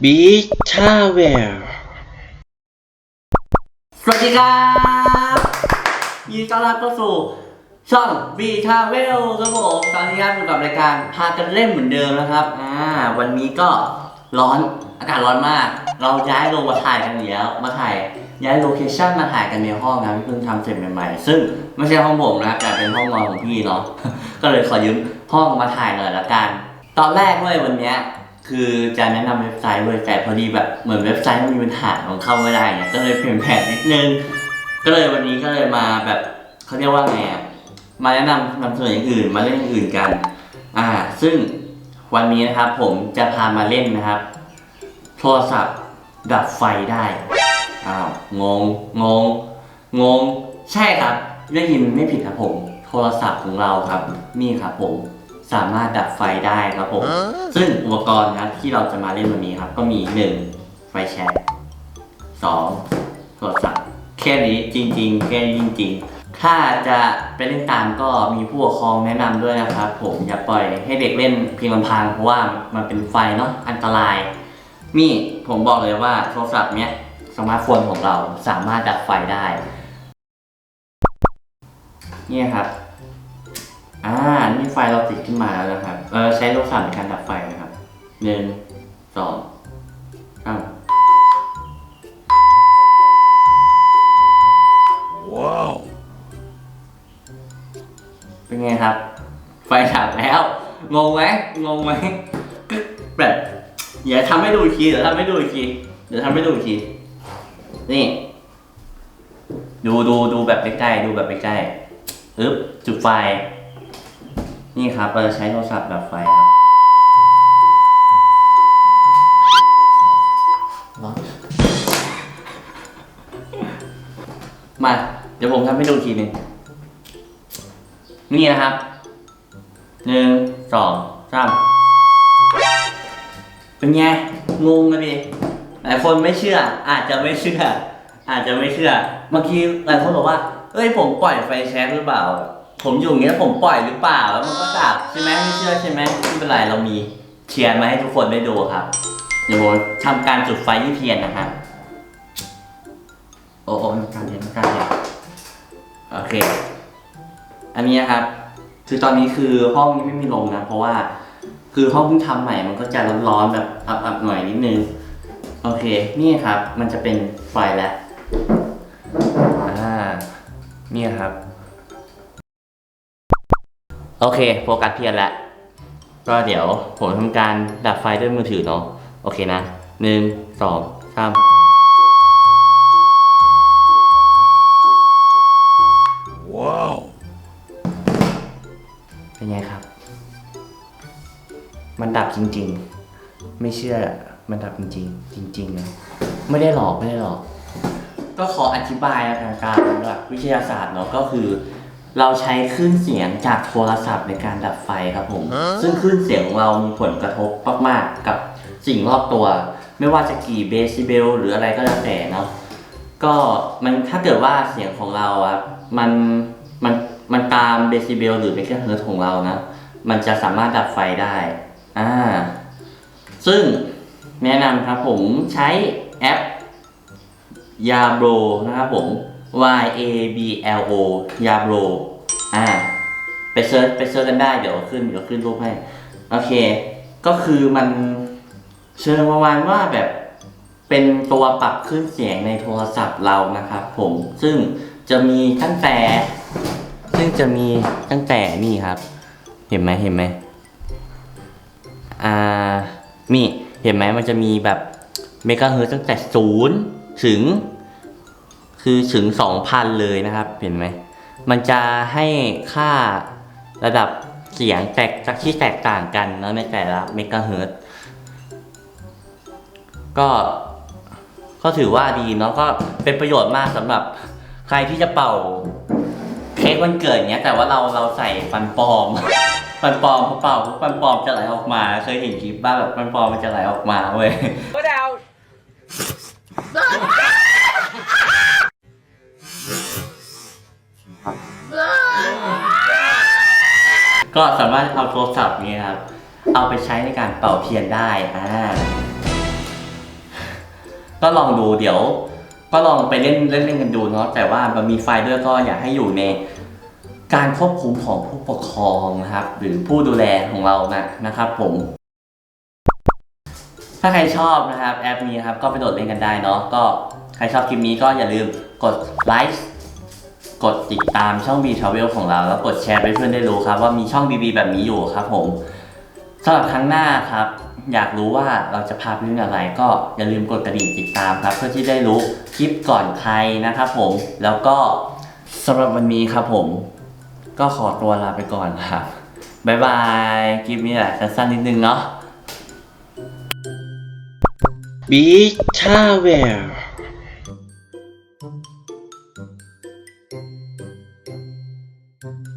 บีชาเวลสวัสดีครับยินดีต้อนรับเข้าสู่ช่อง B Travel ครับผมตอนนี้ครับอยู่กับรายการพากันเล่นเหมือนเดิมนะครับอ่าวันนี้ก็ร้อนอากาศร้อนมาก เราย้ายลงมาถ่ายกันอีกแล้วมาถ่ายย้ายโลเคชั่นมาถ่ายกันในห้องนะที่เพิ่งทำเสร็จใหม่ๆ ซึ่งไม่ใช่ห้องผมนะแต่เป็นห้องนอนของพี่เนาะก็เลยขอยืมห้องมาถ่ายหน่อยละกัน ตอนแรกเว้ยวันเนี้ย คือจะแนะนำเว็บไซต์เว้ยแต่พอดีแบบเหมือนเว็บไซต์มันมีปัญหาของเข้าไม่ได้เนี่ยก็เลยเปลี่ยนแผนนิดนึง ก็เลยวันนี้ก็เลยมาแบบเขาเรียกว่าไงอะมาแนะนำนำเสนออย่างอื่นมาเล่นอย่างอื่นกัน อ่า ซึ่งวันนี้นะครับผมจะพามาเล่นนะครับ โทรศัพท์ดับไฟได้อ้าวงงงงงง ใช่ครับได้ยินไม่ผิดครับผม โทรศัพท์ของเราครับ นี่ครับผม สามารถดับไฟได้ครับผม ซึ่งอุปกรณ์นะครับที่เราจะมาเล่นวันนี้ครับ ก็มีหนึ่งไฟแช็กสองโทรศัพท์แค่นี้จริง ๆ แค่นี้จริง ๆ ถ้าจะไปเล่นตามก็มีผู้ปกครองแนะนำด้วยนะครับ ผมอย่าปล่อยให้เด็กเล่นเพียงลำพังเพราะว่ามันเป็นไฟเนาะอันตรายนี่ผมบอกเลยว่าโทรศัพท์เนี้ยสมาร์ทโฟนของเราสามารถดับไฟได้ เนี่ยครับ อ่า นี่ไฟเราติดขึ้นมาแล้วนะครับเราใช้โทรศัพท์ในการดับไฟนะครับหนึ่งสองสามว้าว เป็นไงครับ ไฟดับแล้ว งงไหมงงไหมก็แบบอย่าทำให้ดูอีกทีเดี๋ยวทำให้ดูอีกทีเดี๋ยวทำให้ดูอีกทีนี่ ดูดูดูแบบใกล้ๆดูแบบใกล้ๆอึ๊บจุดไฟ นี่ครับเราจะใช้โทรศัพท์ดับไฟครับร้อนมา เดี๋ยวผมทำให้ดูอีกทีหนึ่งนี่นะครับหนึ่งสองสามเป็นไงงงกันดิหลายคนไม่เชื่อ อาจจะไม่เชื่อ อาจจะไม่เชื่อ เมื่อกี้หลายคนบอกว่า เอ้ยผมปล่อยไฟแช็กหรือเปล่า ผมอยู่อย่างเงี้ยผมปล่อยหรือเปล่าแล้วมันก็ดับใช่ไหมไม่เชื่อใช่ไหมไม่เป็นไรเรามีเทียนมาให้ทุกคนได้ดูครับเดี๋ยวผมทำการจุดไฟที่เทียนนะครับโอ้โอ้น้ำตาลเทียนน้ำตาลเทียนโอเค อันนี้นะครับ คือตอนนี้คือห้องนี้ไม่มีลมนะ เพราะว่า คือห้องเพิ่งทำใหม่มันก็จะร้อนๆแบบอับๆหน่อยนิดนึงโอเค นี่ครับ มันจะเป็นไฟแล้วอ่านี่ครับ โอเคโฟกัสเพียนแล้วก็เดี๋ยวผมทำการดับไฟด้วยมือถือเนาะโอเคนะหนึ่งสองสามว้าว เป็นไงครับ มันดับจริง ๆ ไม่เชื่อมันดับจริง ๆ จริงๆนะไม่ได้หลอกไม่ได้หลอก ก็ขออธิบายทางการหลักวิทยาศาสตร์เนาะก็คือ เราใช้คลื่นเสียงจากโทรศัพท์ในการดับไฟครับผม ซึ่งคลื่นเสียงของเรามีผลกระทบมากๆกับสิ่งรอบตัว ไม่ว่าจะกี่เบซิเบลหรืออะไรก็แล้วแต่เนาะก็มันถ้าเกิดว่าเสียงของเราอะมันมันมันตามเดซิเบลหรือเมกะเฮิร์ตของเรานะมันจะสามารถดับไฟได้อ่าซึ่งแนะนำครับผมใช้แอป y a b r o นะครับผม Y A B L O y a b r o อ่า ไปเซิร์ชไปเซิร์ชกันได้เดี๋ยวขึ้นเดี๋ยวขึ้นรูปให้ โอเค ก็คือมันเชิงประมาณว่าแบบเป็นตัวปรับขึ้นเสียงในโทรศัพท์เรานะครับผมซึ่งจะมีตั้งแต่ ซึ่งจะมีตั้งแต่นี่ครับ เห็นไหมเห็นไหมอ่านี่เห็นไหมมันจะมีแบบเมกะเฮิร์ตตั้งแต่ศูนย์ถึง คือถึงสองพันเลยนะครับ เห็นไหม มันจะให้ค่าระดับเสียงแตกจากที่แตกต่างกันนะในแต่ละเมกะเฮิร์ตก็ก็ถือว่าดีเนาะก็เป็นประโยชน์มากสำหรับใครที่จะเป่าเค้กวันเกิดเนี้ยแต่ว่าเราเราใส่ฟันปลอม ฟันปลอมพอเป่าปุ๊บฟันปลอมจะไหลออกมา เคยเห็นคลิปบ้างแบบฟันปลอมมันจะไหลออกมาเว้ย ก็สามารถเอาโทรศัพท์นี้ครับ เอาไปใช้ในการเป่าเทียนได้อ่าก็ลองดูเดี๋ยว ก็ลองไปเล่นเล่นเล่นกันดูเนาะแต่ว่ามันมีไฟด้วยก็อยากให้อยู่ในการควบคุมของผู้ปกครองนะครับ หรือผู้ดูแลของเรานะนะครับ ผม ถ้าใครชอบนะครับ แอปนี้นะครับก็ไปโหลดเล่นกันได้เนาะก็ใครชอบคลิปนี้ก็อย่าลืมกดไลค์ กดติดตามช่อง B Travel ของเรา แล้วกดแชร์ไปให้เพื่อนได้รู้ครับ ว่ามีช่อง BB แบบนี้อยู่ครับผมสำหรับครั้งหน้าครับ อยากรู้ว่าเราจะพาไปเรื่องอะไร ก็อย่าลืมกดกระดิ่งติดตามครับ เพื่อที่ได้รู้คลิปก่อนใครนะครับผม แล้วก็สำหรับวันนี้ครับผม ก็ขอตัวลาไปก่อนครับบ๊ายบายคลิปนี้แหละสั้นๆนิดนึงเนาะ Beach Travel